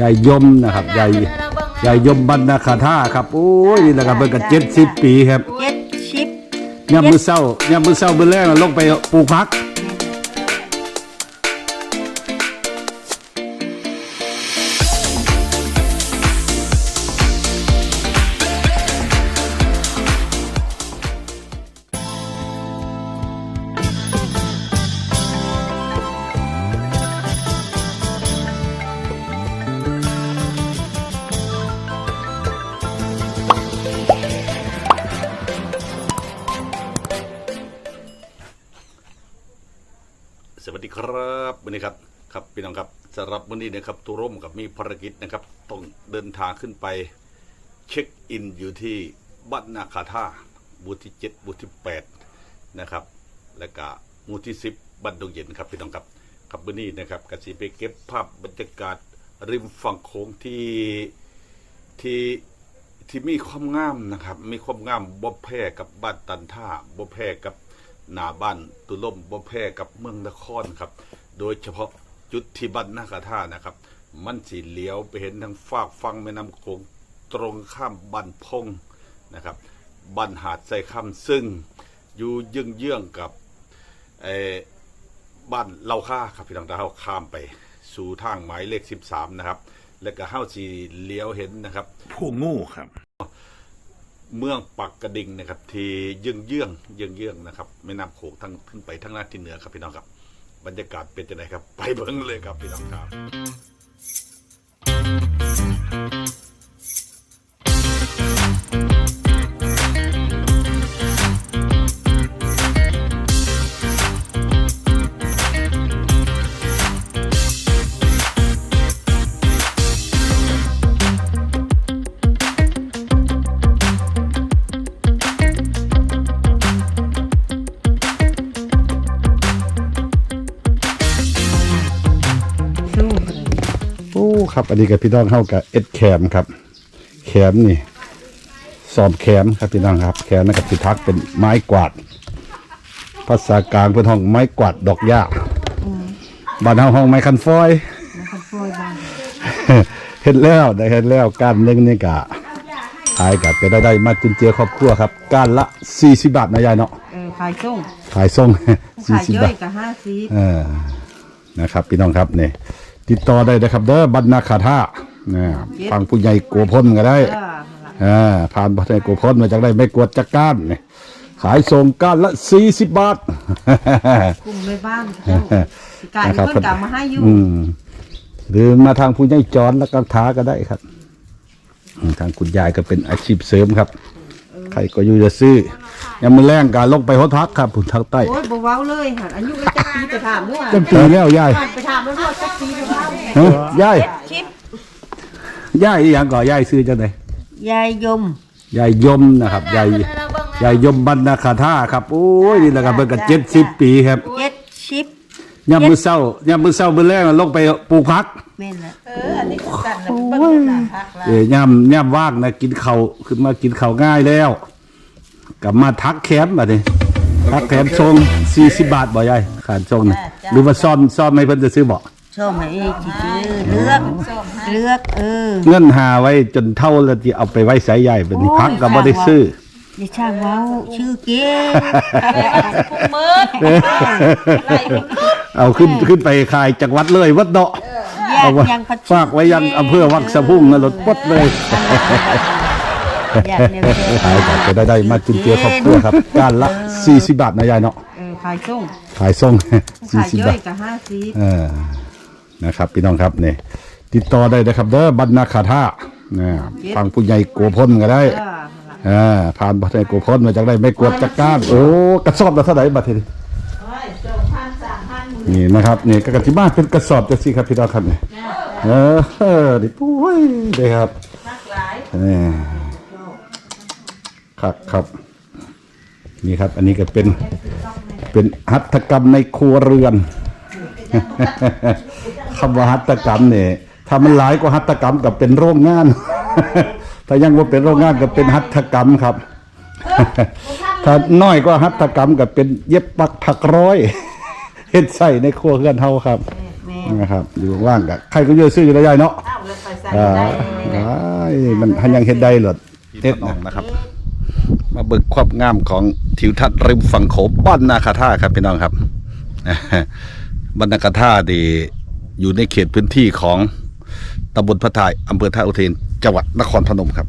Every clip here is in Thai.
ยายยมนะครับยายยายยมบรรณคาถาครับโอ้ยนี่แหละครับเพิ่นก็เจ็ดสิบปีครับเจ็ดชิปยามมื้อเช้ายามมื้อเช้ามื้อแรกลงไปปลูกผัก วันนี้ครับครับพี่น้องครับสำหรับวันนี้นะครับตุร่มกับมีภารกิจนะครับต้องเดินทางขึ้นไปเช็คอินอยู่ที่บ้านนาคาท่าหมู่ที่เจ็ดมูที่แปดนะครับ และก็มูที่สิบบ้านดงเย็นครับพี่น้องครับครับวันนี้นะครับกสิไปเก็บภาพบรรยากาศริมฝั่งโขงที่ที่ที่มีความงามนะครับ มีความงามบ่แพ้กับบ้านตันท่าบ่แพ้กับหน้าบ้านตุล่มบ่แพ้กับเมืองนครครับ โดยเฉพาะจุดที่บ้านนาคาท่านะครับ มันสีเหลียวไปเห็นทางฝากฟังแม่น้ำโขงตรงข้ามบ้านพงนะครับบ้านหาดไซคำซึ่งอยู่เยื้องเยื้องๆกับเอ่อบ้านเล่าค่าครับพี่น้องดาวข้ามไป สู่ทางหมายเลข 13 นะครับ แล้วก็เฮ้าสีเหลียวเห็นนะครับ ผู้งูครับ เมืองปักกระดิ่งนะครับ ที่เยื่องเยื่องเยื่องเยื่องนะครับแม่น้ำโขงทั้งขึ้นไปทั้งหน้าที่เหนือครับพี่น้องครับ บรรยากาศเป็นยังไงครับ ไปเบิ่งเลยครับพี่น้องครับ ครับ อันนี้กับพี่น้องเข้ากับเอ็ดแคมครับ แคมนี่สอบแคมครับพี่น้องครับ แคมนะครับที่ทักเป็นไม้กวาด ภาษากลางเป็นห้องไม้กวาดดอกหญ้าบ้านเฮาห้องไม้คันฟอยมันก็ช่วยบ้างเห็นแล้วได้เห็นแล้วการหนึงนี่กะขายกับจะได้ได้มาจุนเจือครอบครัวครับ การละ40บาทนะยายเนาะเออขายส่งขายส่งขาย40ย่อบายทกับห้าสิบเออนะครับ พี่น้องครับเนี่ย ติดต่อได้นะครับ เด้อบรรณาคาท่านะฟังผู้ใหญ่โกพ้นก็ได้เอออ่าผ่านผู้ใหญ่โกพ้นมาจากได้ไม่กวดจักก้านเนี่ยขายส่งก้านละ40บาทกลุ่มในบ้านเจ้าสิการนะครับเพิ่นกลับมาให้อยู่อืมหรือมาทางผู้ใหญ่จอนแล้วก็ท้าก็ได้ครับอืมทางคุณยายก็เป็นอาชีพเสริมครับ ใครก็อยู่จะซื้อ ยังมือแรงการลงไปฮดพักครับผุนทางใต้โอ้ยบ่เว้าเลยหันอายุก็จักปีไปถามด้วยจังปีแล้วยายไปถามแล้วด้วยจักปีไปถามฮะยายชิปยายอีหยังก่อยายซื้อจังไดยายยมยายยมนะครับยายยายยมบรรณคาถาครับโอ้ยนี่แหละครับเพิ่นก็เจ็ดสิบปีครับเจ็ดชิปยามมื้อเช้ายามมื้อเช้ามื้อแรกลงไปปลูกผักแม่นละเอ้ยย่ำย่ำว่างนะกินเขาวขึ้นมากินเขาวง่ายแล้ว กลับมาทักแคมป์บัดนี้ทักแคมป์ทรง40บาทบ่ยายขานทรงนะหรือว่าซ่อมซ่อมให้เพิ่นจะซื้อบ่ชอบไหมเอ้ยจิจื้อเลือกเลือกเออเงินหาไว้จนเท่าแล้วที่เอาไปไว้ใส่ใหญ่บัดนี้พักก็บ่ได้ซื้ออย่าช่างเว้าชื่อเก๋เอาขึ้นขึ้นไปขายจังหวัดเลยวัดเนาะแยเอากไว้ยังพัดฝากไว้ยังอำเภอวังสะพุ่งนะรถปดเลย แยกเร็วขายก็จะได้ได้มาจุนเจือครอบครัวครับการละ40บาทนะยายเนาะเออขายส่งขายส่งขาย40ย่อบายท กับห้าสิบเออนะครับพี่น้องครับนี่ติดต่อได้นะครับเด้อบรรณาคาท่านะฟังผู้ใหญ่โกพ้นก็ได้เอออ่าผ่านผู้ใหญ่โกพ้นมาจากได้ไม่กวดจักก้านโอ้กระสอบละเท่าไหร่บัดทีนี้นี่นะครับนี่ก็กติมาเป็นกระสอบจังซี่ครับพี่น้องครับนี่เออเออดิปุ้ยเด้ครับนี่ ครับครับ นี่ครับ อันนี้ก็เป็นเป็นหัตถกรรมในครัวเรือนคำว่าหัตถกรรมเนี่ยถ้ามันหลายกว่าหัตถกรรมกับเป็นโรงงาน ถ้ายังว่าเป็นโรงงานก็เป็นหัตถกรรมครับ ถ้าน้อยกว่าหัตถกรรมก็เป็นเย็บปักถักร้อยเฮ็ดใส่ในครัวเรือนเฮาครับแม่นะครับอยู่ว่างๆกับใครก็เยอะซื้ออยู่ได้เนาะเอาเลยไปใส่อ่าได้ได้มันหันยังเฮ็ดได้เหรอเฮ็ดนะครับ มาเบิกความงามของทิวทัศน์ริมฝั่งโขงบ้านนาคาท่าครับพี่น้องครับบ้านนาคาท่าดีอยู่ในเขตพื้นที่ของตำบลพระทายอำเภอท่าอุเทนจังหวัดนครพนมครับ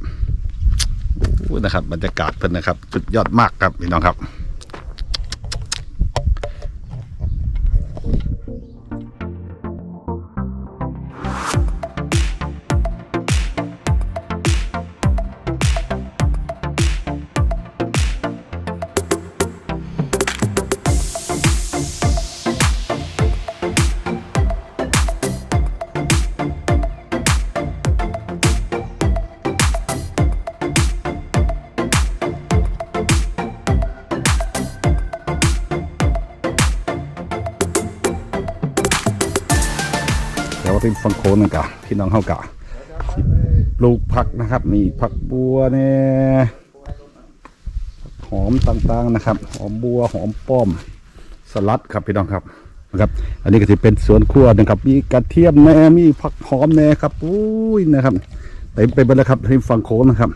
นะครับ บรรยากาศเพิ่นนะครับสุดยอดมากครับพี่น้องครับ ริมฝั่งโขงนั่นกะพี่น้องเฮากะปลูกผักนะครับมีผักบัวเนี่ยหอมต่างๆนะครับ หอมบัวหอมป้อมสลัดครับพี่น้องครับนะครับ อันนี้ก็จะเป็นสวนครัวนะครับ มีกระเทียมแน่มีผักหอมแน่ครับอุ้ยนะครับเต็มไปหมดแล้วครับริมฝั่งโขงนะครับ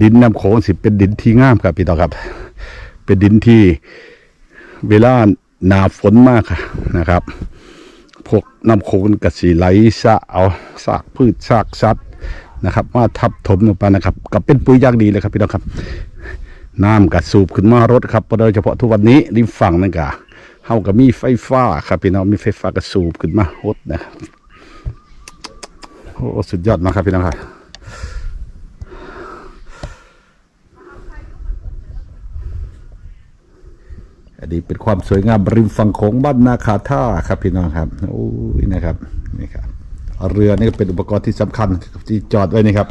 ดินน้ำโขงสิเป็นดินที่งามครับพี่น้องครับ เป็นดินที่เวลาหนาฝนมากนะครับ พวกน้ำโขงกระสีไหลสะเอาซากพืชซากสัตว์นะครับมาทับถมลงไปนะครับก็เป็นปุ๋ยย่างดีเลยครับพี่น้องครับ น้ำกระสูบขึ้นมารถครับโดยเฉพาะทุกวันนี้ริมฝั่งนั่นกะเฮาก็มีไฟฟ้าครับพี่น้องมีไฟฟ้ากระสูบขึ้นมาฮดนะครับโอ้สุดยอดมากครับพี่น้องครับ อันนี้เป็นความสวยงามริมฝั่งโขงบ้านนาคาท่าครับพี่น้องครับโอ้ยนะครับนี่ครับเรือนี่ก็เป็นอุปกรณ์ที่สำคัญที่จอดไว้นี่ครับ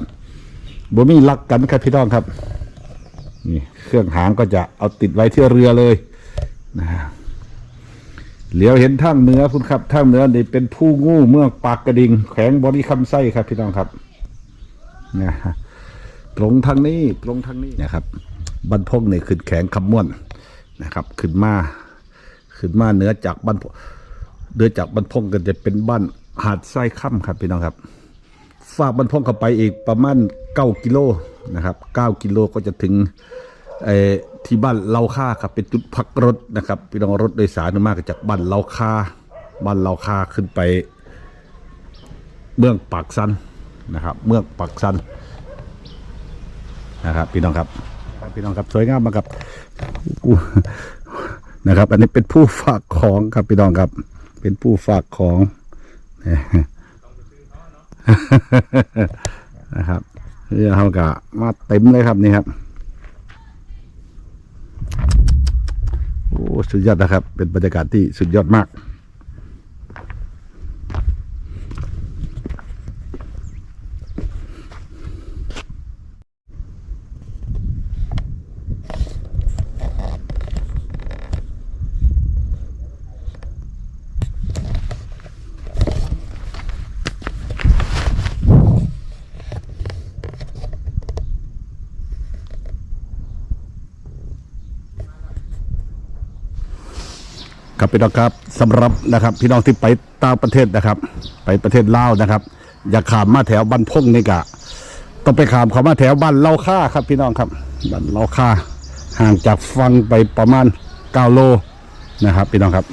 บ่มีลักกันครับพี่น้องครับนี่เครื่องหางก็จะเอาติดไว้ที่เรือเลยนะฮะเหลียวเห็นทางเหนือคุณครับทางเหนือนี่เป็นผู้งูเมืองปากกระดิ่งแขวงบริคำไส้ครับ พี่น้องครับนะฮะตรงทางนี้ตรงทางนี้นะครับบรรพงนี่ขึ้นแขงคำม่วน นะครับ ขึ้นมาขึ้นมาเหนือจากบรรพเหนือจากบรรพงก็จะเป็นบ้านหาดไส้ค่ำครับพี่น้องครับฝากบรรพงเข้าไปอีกประมาณ9กิโลนะครับ9กิโลก็จะถึงที่บ้านเลาค่าครับเป็นจุดพักรถนะครับพี่น้องรถโดยสารมากจากบ้านเลาค่าบ้านเลาค่าขึ้นไป เมืองปากซันนะครับ เมืองปากซันนะครับ พี่น้องครับ พี่น้องครับสวยงามมากครับกูนะครับ อันนี้เป็นผู้ฝากของครับพี่น้องครับ เป็นผู้ฝากของนะครับเรือเขากะมาเต็มเลยครับนี่ครับโอ้สุดยอดนะครับ เป็นบรรยากาศที่สุดยอดมาก ครับพี่น้องครับสำหรับนะครับ พี่น้องที่ไปต่างประเทศนะครับ ไปประเทศลาวนะครับ อย่าขามมาแถวบ้านพงนี่กะต้องไปขามเขามาแถวบ้านเล่าค่าครับ พี่น้องครับบ้านเล่าค่า ห่างจากฟังไปประมาณ9โลนะครับ พี่น้องครับ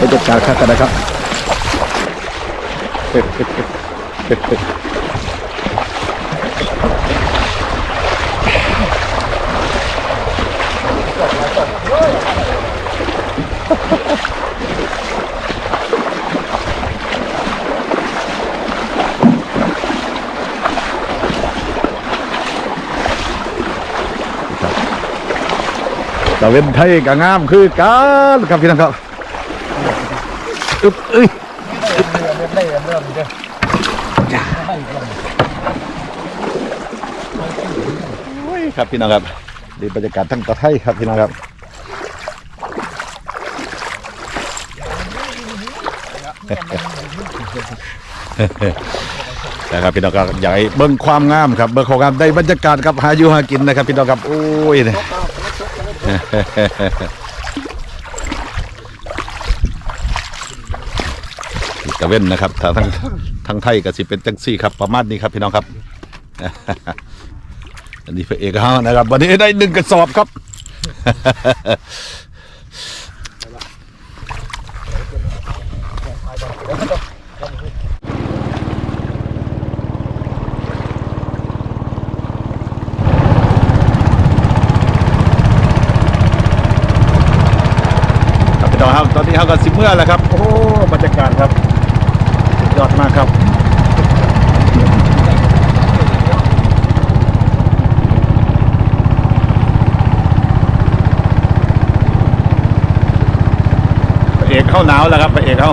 บรรยากาศครับกันนะครับ ตะเวนไทยก็งามคือกันครับพี่น้องครับอึ๊บเอ้ยโอ้ยครับพี่น้องครับ ดีบรรยากาศทั้งตะไทยครับพี่น้องครับนะครับพี่น้องครับอยากให้เบิ่งความงามครับเบิ่งความงามได้บรรยากาศครับหาอยู่หากินนะครับพี่น้องครับโอ้ยเนี่ยกระเว้นนะครับทางทั้งทั้งไทยกับสิเป็นจังซี่ครับประมาณนี้ครับพี่น้องครับ อันนี้พระเอกเฮานะครับ วันนี้ได้หนึ่งกระสอบครับ ครับพี่น้องครับตอนนี้เขาก็สิเมื่อแล้วครับ โอ้บรรยากาศครับสุดยอดมากครับ พระเอกเข้าหนาวแล้วครับพระเอกเข้า